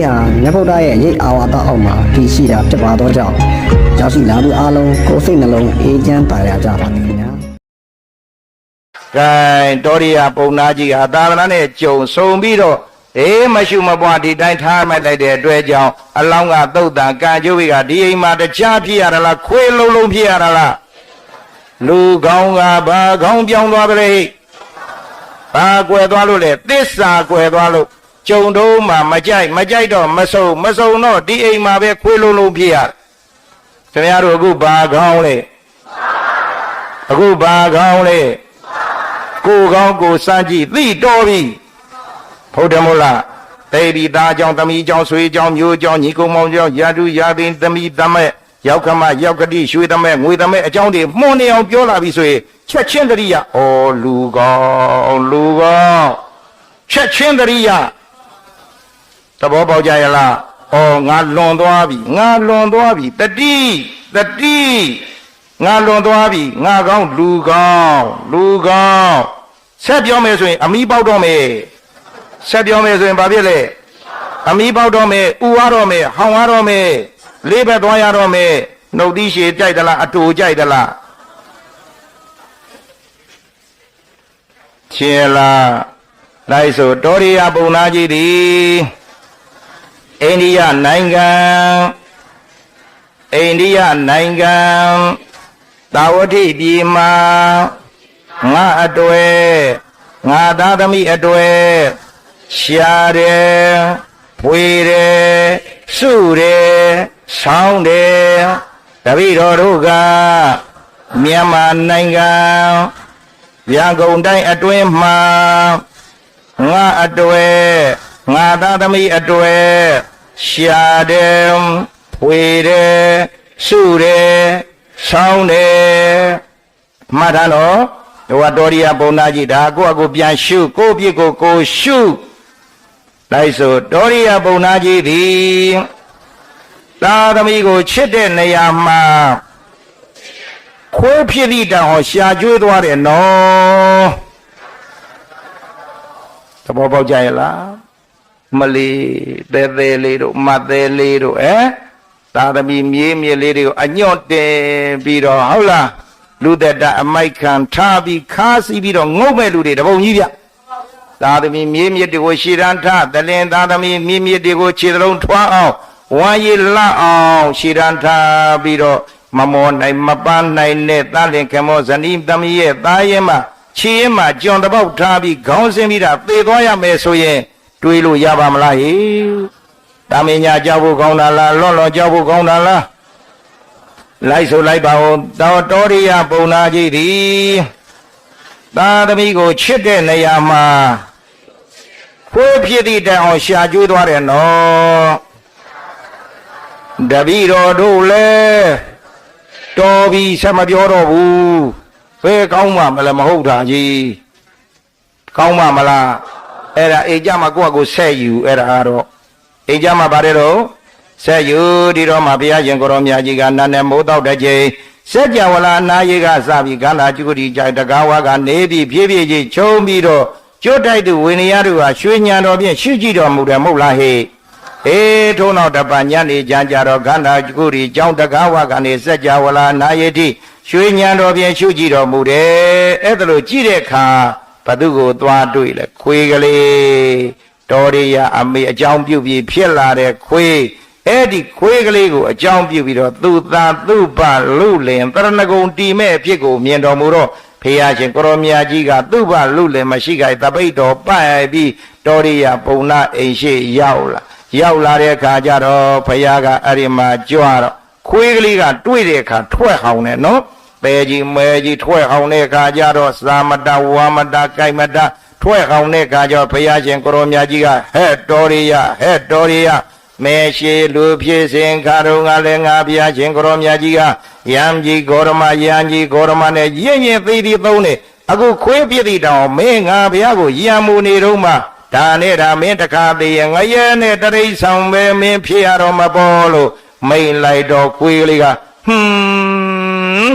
လေးဟာမြတ်ဗုဒ္ဓရဲ့ရိတ်အာဝါဒအောက်မှာတည်ရှိတာဖြစ်ပါတော့ကြောင့်ရောက်ရှိလာသူအားလုံးကိုယ်စိတ်နှလုံးအေးချမ်းပါရကြပါသည်ခင်ဗျာကဲတောရိယပုံနာကြီးဟာသာသနာနဲ့ကြုံဆုံပြီးတော့အေးမရှုမပွားဒီတိုင်းထားမှတ်လိုက်တဲ့အတွက်ကြောင့်အလောင်းကသုတ်တန်ကံကျိုးကဒီအိမ်မှာတခြားဖြစ်ရတာလားခွေးလုံးလုံးဖြစ်ရတာလားလူကောင်းကဘာကောင်းပြောင်းသွားကြလေဘာကွယ်သွားလို့လဲသစ္စာကွယ်သွားလို့ ကြုံတော့မှမကြိုက် မကြိုက်တော့မဆုံမဆုံတော့ဒီအိမ်မှာပဲခွေးလုံးလုံးဖြစ်ရတယ်ခင်ဗျားတို့အခုဘာကောင်းလဲအခုဘာကောင်းလဲကိုယ်ကောင်းကိုယ်စမ်းကြည့်သိတော်ပြီဟုတ်တယ်မို့လားတေဒီသားကြောင့်သမီးကြောင့်ဆွေကြောင့်မျိုးကြောင့်ညီကုံမောင်ကြောင့်ယာတုယာသိန်းသမီးသမက်ရောက်ခမရောက်ကတိရွှေသမက်ငွေသမက်အကြောင်းတွေမှုန်နေအောင်ပြောလာပြီဆိုရင်ချက်ချင်းတရိယာဩလူကောင်းလူကောင်းချက်ချင်းတရိယာ သဘောပေါက်ကြရလားဩငါလွန်သွားပြီငါလွန်သွားပြီတတိတတိငါလွန်သွားပြီငါကောင်းလူကောင်းလူကောင်းဆက်ပြောမယ်ဆိုရင် အမီးပေါက်တော့မယ်ဆက်ပြောမယ်ဆိုရင်ဘာဖြစ်လဲအမီးပေါက်တော့မယ်ဥရတော့မယ်ဟောင်းရတော့မယ်လေးဘက်သွားရတော့မယ်နှုတ်သီးရှည်ကြိုက်သလားအတူကြိုက်သလားချေလားလိုက်ဆိုတောရိယပုံနာကြီးသည် အိန္ဒိယနိုင်ငံအိန္ဒိယနိုင်ငံသာဝတိပြည်မှာငါအတွေ့ငါသားသမီးအတွေ့ရှားတယ်ဖွေတယ်စုတယ်ဆောင်းတယ်တပည့်တော်တို့ကမြန်မာနိုင်ငံရန်ကုန်တိုင်းအတွင်းမှာငါအတွေ့ ငါသားသမီးအတွေ့ရှားတယ်ဖွေတယ်စုတယ်ဆောင်းတယ်မှတ်ထားနော်ဟိုကတော်ရီယာပုံနာကြီးဒါကိုယ့်အကိုပြန်ရှုကိုယ့်ပြစ်ကိုကိုယ်ရှုလိုက်ဆိုတော်ရီယာပုံနာကြီးသည်သာသမီကိုချစ်တဲ့နေရာမှာခွေးဖြစ်သည့်တောင်ဟောရှာကျွေးသွားတယ်နော်သဘောပေါက်ကြရဲ့လား မလီသေးသေးလေးတို့မသေးလေးတို့ဟမ်သာသမီမြေးမြေလေးတွေကိုအညွန့်တင်ပြီးတော့ဟုတ်လားလူသက်တာအမိုက်ခံထားပြီးခါးစီးပြီးတော့ငုတ်မဲ့လူတွေတပုံကြီးဗျသာသမီမြေးမြစ်တွေကိုရှည်တန်းထားတလင်သာသမီမြေးမြစ်တွေကိုခြေသလုံးထွားအောင်ဝမ်းရည်လတ်အောင်ရှည်တန်းထားပြီးတော့မမောနိုင်မပန်းနိုင်တဲ့သလင်ခမောဇနီးသမီးရဲ့သားရဲမှာခြေရဲမှာကြွန်တပေါက်ထားပြီးခေါင်းဆင်းပြီးတာသေသွားရမယ်ဆိုရင် တွေးလို့ရပါမလားဟေတာမင်ညာကြောက်ဖို့ကောင်းတာလားလွန်လွန်ကြောက်ဖို့ကောင်းတာလားလိုက်ဆိုလိုက်ပါဦးတော်တော်ရိယပုံနာကြီးသည်သာသမီကိုချစ်တဲ့နေရာမှာခွေးဖြစ်သည့်တိုင်အောင်ရှာကျွေးသွားတယ်နော်တပည့်တော်တို့လည်းတော်ပြီဆက်မပြောတော့ဘူးဘယ်ကောင်းမှမလဲမဟုတ်တာကြီးကောင်းမှမလား အဲ့ဒါအိမ်ကြမှာကိုယ့်အကိုဆက်ယူအဲ့ဒါကတော့အိမ်ကြမှာပါတယ်တော့ဆက်ယူဒီတော့မှဘုရားရှင်ကိုရောမြတ်ကြီးကနာနဲ့မိုးတော့တဲ့ချိန်စัจ java လာနာယေကစပြီးကန္တာကျုတိကြိုက်တကားဝါကနေပြီးဖြည်းဖြည်းချင်းချုံပြီးတော့ကျွတ်တိုက်သူဝိနည်းတို့ဟာရွှေညံတော်ဖြင့်ရှုကြည့်တော်မူတယ်မဟုတ်လားဟေ့အေးထို့နောက်တပညံ့နေကြကြတော့ကန္တာကျုတိကြောင်းတကားဝါကနေစัจ java လာနာယေတိရွှေညံတော်ဖြင့်ရှုကြည့်တော်မူတယ်အဲ့ဒါလို့ကြည့်တဲ့အခါဘ သူကိုသွားတွေ့လဲခွေးကလေးတော်ရိယအမေအကြောင်းပြုပြီးဖြစ်လာတဲ့ခွေးအဲ့ဒီခွေးကလေးကိုအကြောင်းပြုပြီးတော့သူသာသူ့ပလူလင်တရဏဂုံတီမဲ့အဖြစ်ကိုမြင်တော်မူတော့ဖရာရှင်ကိုရောမြတ်ကြီးကသူ့ပလူလင်မရှိခိုင်တပိတ်တော်ပတ်ပြီးတော်ရိယပုံနာအိမ်ရှိရောက်လာရောက်လာတဲ့အခါကျတော့ဖရာကအဲ့ဒီမှာကြွတော့ခွေးကလေးကတွေ့တဲ့အခါထွက်ဟောင်းတယ်နော် ပဲကြီးမဲကြီးထွက်ဟောင်းတဲ့အခါကျတော့သာမတဝါမတကိုင်မတထွက်ဟောင်းတဲ့အခါကျတော့ဖရာရှင်ကိုရောမြတ်ကြီးကဟဲ့တော်ရိယဟဲ့တော်ရိယမေရှိလူဖြစ်စဉ်ခါတော့ငါလည်းငါဘုရားရှင်ကိုရောမြတ်ကြီးကယံကြီးဂေါရမယံကြီးဂေါရမနဲ့ရင့်ရင်သေးသေးသုံးနေအခုခွေးပြစ်တိတောင်မင်းငါဘုရားကိုယံမူနေတော့မှဒါနဲ့ဒါမင်းတခါသေးရငရဲနဲ့တရိษံပဲမင်းဖြစ်ရတော့မပေါ်လို့မိန်လိုက်တော့ခွေးလေးကဟွန်း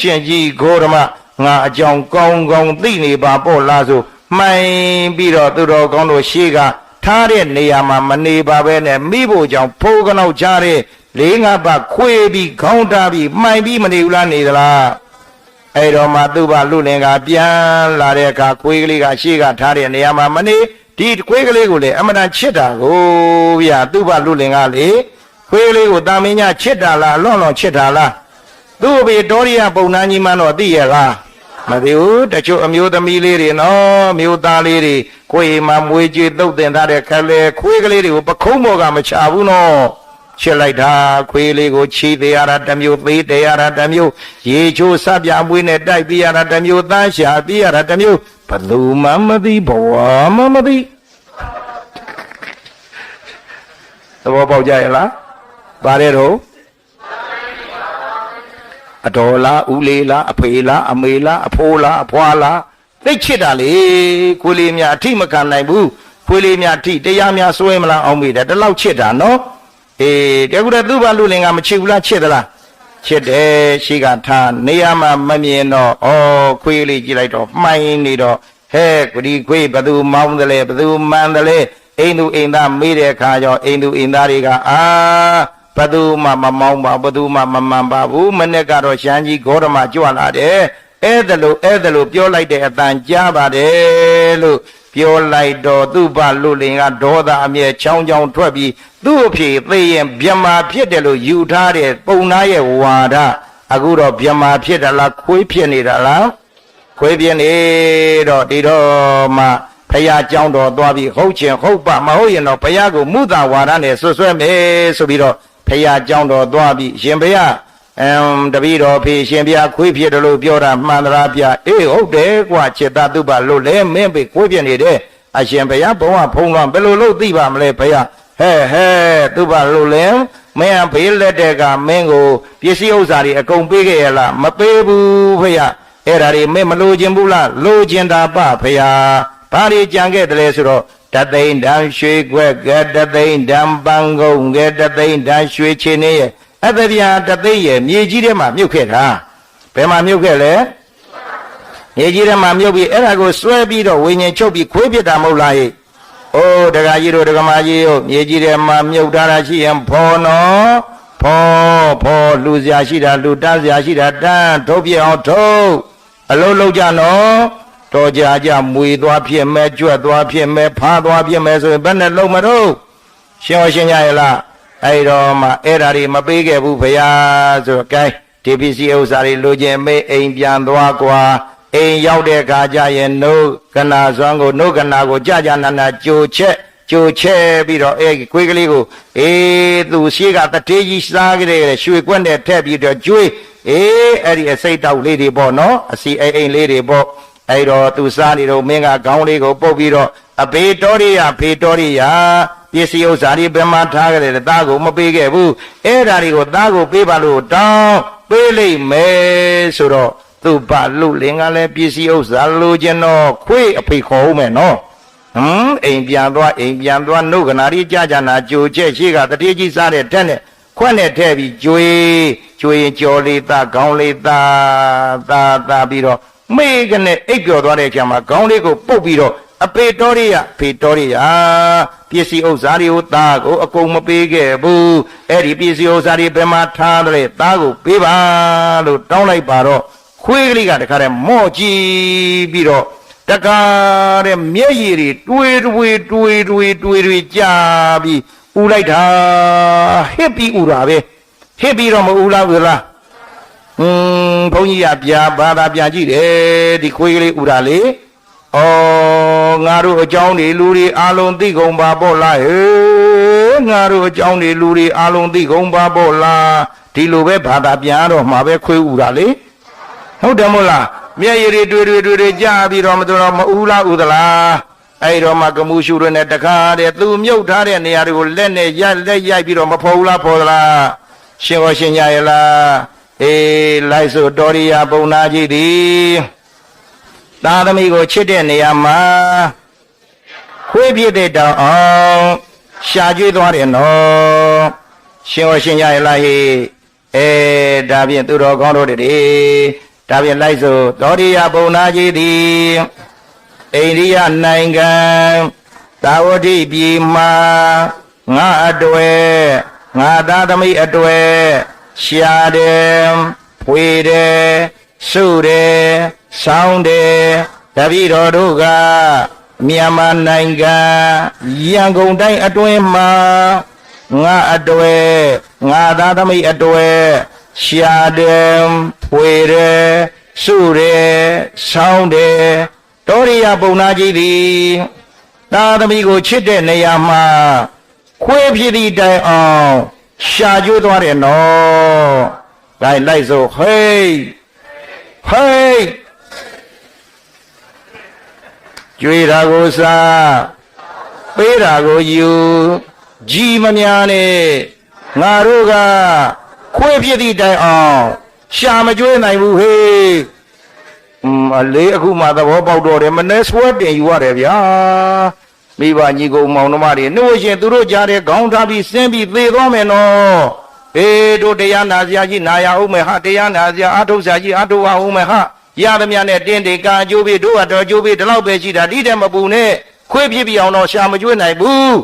ရှင်ကြီးဂေါရမငါအကြောင်းကောင်းကောင်းသိနေပါပေါ့လားဆိုမှိုင်းပြီးတော့သူတော်ကောင်းတို့ရှေ့ကထထားတဲ့နေရာမှာမနေပါပဲနဲ့မိဖို့ကြောင့်ဖိုးကနောက်ချတဲ့လေးငါးပါးခွေပြီးခေါင်းထားပြီးမှိုင်ပြီးမနေဘူးလားနေသလားအဲ့တော့မှသူ့ဘာလူလင်ကပြန်လာတဲ့အခါခွေးကလေးကရှေ့ကထားတဲ့နေရာမှာမနေဒီခွေးကလေးကိုလေအမတန်ချစ်တာကိုဗျာသူ့ဘာလူလင်ကလေခွေးကလေးကိုတာမင်းညာချစ်တာလားအလွန်လွန်ချစ်တာလား သူ့အဖေတော်ရီယာပုံနှန်းကြီးမှတော့သိရလားမသိဘူးတချို့အမျိုးသမီးလေးတွေနော်မျိုးသားလေးတွေကိုယ်မှမွေးကြွေးတုတ်တင်ထားတဲ့ခက်လေခွေးကလေးတွေကိုပခုံးပေါ်ကမချဘူးနော်ချစ်လိုက်တာခွေးလေးကိုချီသေးရတာတစ်မျိုးသေးတယ်ရတာတစ်မျိုးရေချိုးစပြမွေးနဲ့တိုက်ပြရတာတစ်မျိုးတန်းရှာပြရတာတစ်မျိုးဘသူမှမသိဘဝမှမသိသဘောပေါက်ကြရဲ့လားပါတယ်တော့ အတော်လားဦးလေးလားအဖေလားအမေလားအဖိုးလားအဖွာလားသိတ်ချစ်တာလေခွေးလေးများအထိမခံနိုင်ဘူးခွေးလေးများအထိတရားများစွဲမလားအောင်မိတယ်ဒီလောက်ချစ်တာနော်အေးတကူတဲ့သူ့ဘာလူလင်ကမချစ်ဘူးလားချစ်သလားချစ်တယ်ရှိကထားနေရာမှာမမြင်တော့ဩခွေးလေးကြည့်လိုက်တော့မှိုင်းနေတော့ဟဲ့ဒီခွေးဘသူမောင်းတယ်လဲဘသူမှန်တယ်လဲအိမ်သူအိမ်သားမေးတဲ့အခါကျတော့အိမ်သူအိမ်သားတွေကအာ ဘသူမှမမောင်းပါဘသူမှမမှန်ပါဘူးမနေ့ကတော့ရှမ်းကြီးဂေါရမကြွလာတယ်အဲ့ဒါလို့အဲ့ဒါလို့ပြောလိုက်တဲ့အတန်ကြားပါတယ်လို့ပြောလိုက်တော့သူ့ဘလူလင်ကဒေါသအမြဲချောင်းချောင်းထွက်ပြီးသူ့အဖေသိရင်မြမာဖြစ်တယ်လို့ယူထားတဲ့ပုံနာရဲ့ဝါဒအခုတော့မြမာဖြစ်တယ်လားခွေးဖြစ်နေတာလားခွေးဖြစ်နေတော့ဒီတော့မှဖရာကြောင်းတော်သွားပြီးဟုတ်ချင်ဟုတ်ပါမဟုတ်ရင်တော့ဖရာကိုမုသာဝါဒနဲ့ဆွဆွဲမယ်ဆိုပြီးတော့ ဖရာကြောင်းတော်သွားပြီးရှင်ဘုရားအမ်တပည့်တော်ဖေရှင်ဘုရားခွေးဖြစ်တယ်လို့ပြောတာမှန်သလားဗျအေးဟုတ်တယ်ကွာจิตတုပလို့လဲမင်းပေခွေးဖြစ်နေတယ်အရှင်ဘုရားဘုံကဖုံးလွန်ဘယ်လိုလုပ်သိပါမလဲဘုရားဟဲ့ဟဲ့သူပါလို့လဲမင်းဘေးလက်တဲ့ကမင်းကိုပစ္စည်းဥစ္စာတွေအကုန်ပေးခဲ့ရလားမပေးဘူးဖေရအဲ့ဒါတွေမင်းမလိုချင်ဘူးလားလိုချင်တာပဖေရဘာတွေကြံခဲ့တယ်လဲဆိုတော့ တသိန်းတန်ရွှေခွက်ကဲတသိန်းတန်ပန်းကုန်းကဲတသိန်းတန်ရွှေချင်းနေရဲ့အသဗျာတသိန်းရဲ့မြေကြီးထဲမှာမြုပ်ခဲ့တာဘယ်မှာမြုပ်ခဲ့လဲမြေကြီးထဲမှာမြုပ်ပြီးအဲ့ဒါကိုဆွဲပြီးတော့ဝိညာဉ်ချုပ်ပြီးခွေးပြစ်တာမဟုတ်လားဟိအိုးဒကာကြီးတို့ဒကာမကြီးတို့မြေကြီးထဲမှာမြုပ်ထားတာရှိရင်ဖော်နော်ဖော်ဖော်လူစရာရှိတာလူတန်းစရာရှိတာတန်းထုတ်ပြအောင်ထုတ်အလုံးလုံးကြနော် တော်ကြကြမွေသွားဖြစ်မဲ့ကြွက်သွားဖြစ်မဲ့ဖားသွားဖြစ်မဲ့ဆိုရင်ဘယ်နဲ့လုံးမတော့ရှင်းရှင်းရရလားအဲ့တော့မှအဲ့ဓာတွေမပေးခဲ့ဘူးဖရာဆိုတော့ gain ဒီပစ္စည်းဥစ္စာတွေလိုချင်မေးအိမ်ပြန်သွားကွာအိမ်ရောက်တဲ့အခါကျရင်နှုတ်ကနာစွမ်းကိုနှုတ်ကနာကိုကြာကြာနာနာကြိုချက်ကြိုချဲပြီးတော့အဲ့ခွေးကလေးကိုအေးသူရှိကတတေးကြီးစားကြတဲ့ရွှေကွက်နဲ့ထည့်ပြီးတော့ကျွေးအေးအဲ့ဒီအစိတ်တောက်လေးတွေပေါ့နော်အစီအိမ်အိမ်လေးတွေပေါ့ အဲ့တော့သူစားနေတော့မင်းကခေါင်းလေးကိုပုတ်ပြီးတော့အဘေတော်ရိယဖေတော်ရိယပစ္စည်းဥစ္စာတွေဘယ်မှာထားကြတယ်သားကိုမပေးခဲ့ဘူးအဲ့ဒါတွေကိုသားကိုပေးပါလို့တောင်းပေးလိုက်မယ်ဆိုတော့သူ့ဘလူလင်ကလည်းပစ္စည်းဥစ္စာလိုချင်တော့ခွေးအဖေခေါ်ဦးမယ်နော်ဟမ်အိမ်ပြန်သွားအိမ်ပြန်သွားနှုတ်ကနာရီကြာကြာနာကြိုချက်ရှိကတတိကြီးစားတဲ့တက်နဲ့ခွက်နဲ့ထဲပြီးကျွေးကျွေးရင်ကြော်လေးသားခေါင်းလေးသားသားသားပြီးတော့ မေးကနေအိပ်ပျော်သွားတဲ့အချိန်မှာခေါင်းလေးကိုပုတ်ပြီးတော့အပေတော်ရိယဖေတော်ရိယပစ္စည်းဥစ္စာတွေကိုသားကိုအကုန်မပေးခဲ့ဘူးအဲ့ဒီပစ္စည်းဥစ္စာတွေဘယ်မှာထားတယ်သားကိုပေးပါလို့တောင်းလိုက်ပါတော့ခွေးကလေးကတခါတည်းမော့ကြည့်ပြီးတော့တကားတဲ့မျက်ရည်တွေတွေးတွေးတွေးတွေးတွေးတွေကြာပြီးဥလိုက်တာဟစ်ပြီးဥတာပဲဟစ်ပြီးတော့မဥလားဥလား อืมဘုန်းကြီးကပြာဘာသာပြန်ကြည့်တယ်ဒီခွေးကလေးဥတာလေဩငါတို့အကြောင်းတွေလူတွေအားလုံးသိကုန်ပါပေါ့လားဟေးငါတို့အကြောင်းတွေလူတွေအားလုံးသိကုန်ပါပေါ့လားဒီလိုပဲဘာသာပြန်ရတော့မှာပဲခွေးဥတာလေဟုတ်တယ်မို့လားမျက်ရည်တွေတွေ့တွေ့တွေ့တွေ့ကြာပြီးတော့မတော်မဦးလားဦးသလားအဲ့တော့မှကမှုရှုရနဲ့တခါတည်းသူမြုပ်ထားတဲ့နေရာတွေကိုလက်နဲ့ရိုက်လက်ရိုက်ပြီးတော့မဖော်ဘူးလားဖော်သလားရှင်ရောရှင်ကြရလား အေးလိုက်ဆိုတော်ရိယာပုံနာကြီးသည်သာသမီကိုချစ်တဲ့နေရာမှာခွေးပြစ်တဲ့တောင်အောင်ရှာကျွေးသွားတယ်နော်ရှင်ရောရှင်ကြရလားဟေးအဲဒါဖြင့်သူတော်ကောင်းတို့တွေဒါဖြင့်လိုက်ဆိုသောရိယပုံနာကြီးသည်အိန္ဒိယနိုင်ငံတာဝတိပြည်မှာငါအတွေ့ငါသားသမီးအတွေ့ ရှာတယ်ဖွေတယ်စုတယ်ဆောင်းတယ်တပည့်တော်တို့ကမြန်မာနိုင်ငံရန်ကုန်တိုင်းအတွင်းမှာငါအတွေ့ငါသားသမီးအတွေ့ရှာတယ်ဖွေတယ်စုတယ်ဆောင်းတယ်တောရိယပုံနာကြီးသည်သားသမီးကိုချစ်တဲ့နေရာမှာခွေးဖြစ်သည့်တိုင်အောင် ရှာကျွေးသွားတယ်နော်။ဒါလိုက်စို့ဟေးဟေးကျွေးတာကိုစားပေးတာကိုယူကြီးမများနဲ့ငါတို့ကခွေးဖြစ်သည့်တိုင်အောင်ရှာမကျွေးနိုင်ဘူးဟေးอืมအလေးအခုမှသဘောပေါက်တော့တယ်မနေ့ဆွဲတင်ယူရတယ်ဗျာ မိဘညီကုံမောင်နှမတွေနှုတ်ရှင်သူတို့ကြားတဲ့ခေါင်းထားပြီးစင်းပြီးသေသွားမယ်နော်အေးတို့တရားနာစရာကြီးနာရအောင်မယ်ဟာတရားနာစရာအထုတ်စရာကြီးအထုတ်အောင်မယ်ဟာရသမျှနဲ့တင်းတေကာအကျိုးပြီးတို့ကတော့အကျိုးပြီးဒီလောက်ပဲရှိတာဒီတဲ့မပူနဲ့ခွေးပြစ်ပြအောင်တော့ရှာမကျွေးနိုင်ဘူး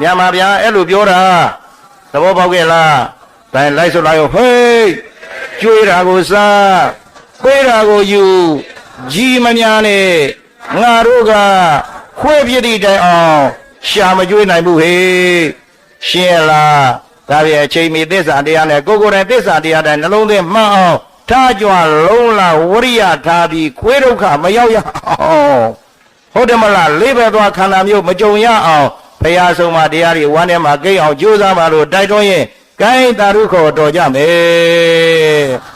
မြန်မာဗျာအဲ့လိုပြောတာသဘောပေါက်ခဲ့လားဒါလိုက်ဆိုလိုက်ရောဟေးကျွေးတာကိုစားပေးတာကိုယူကြီးမများနဲ့ငါတို့က ခွေးပြစ်သည့်တိုင်အောင်ရှာမကျွေးနိုင်ဘူးဟေ့ရှင်းရလားဒါပြည့်အချိန်မီသစ္စာတရားနဲ့ကိုယ်ကိုယ်တိုင်သစ္စာတရားတိုင်းနှလုံးသွင်းမှန်အောင်ထားကြွလုံးလာဝရိယထားပြီးခွေးဒုက္ခမရောက်ရအောင်ဟုတ်တယ်မလားလေးပဲသွားခန္ဓာမျိုးမကြုံရအောင်ဘုရားဆုံးမတရားတွေဝမ်းထဲမှာကိတ်အောင်ကြိုးစားပါလို့တိုက်တွန်းရင်ကိုင်းတာရုခေါ်တော်ကြမယ်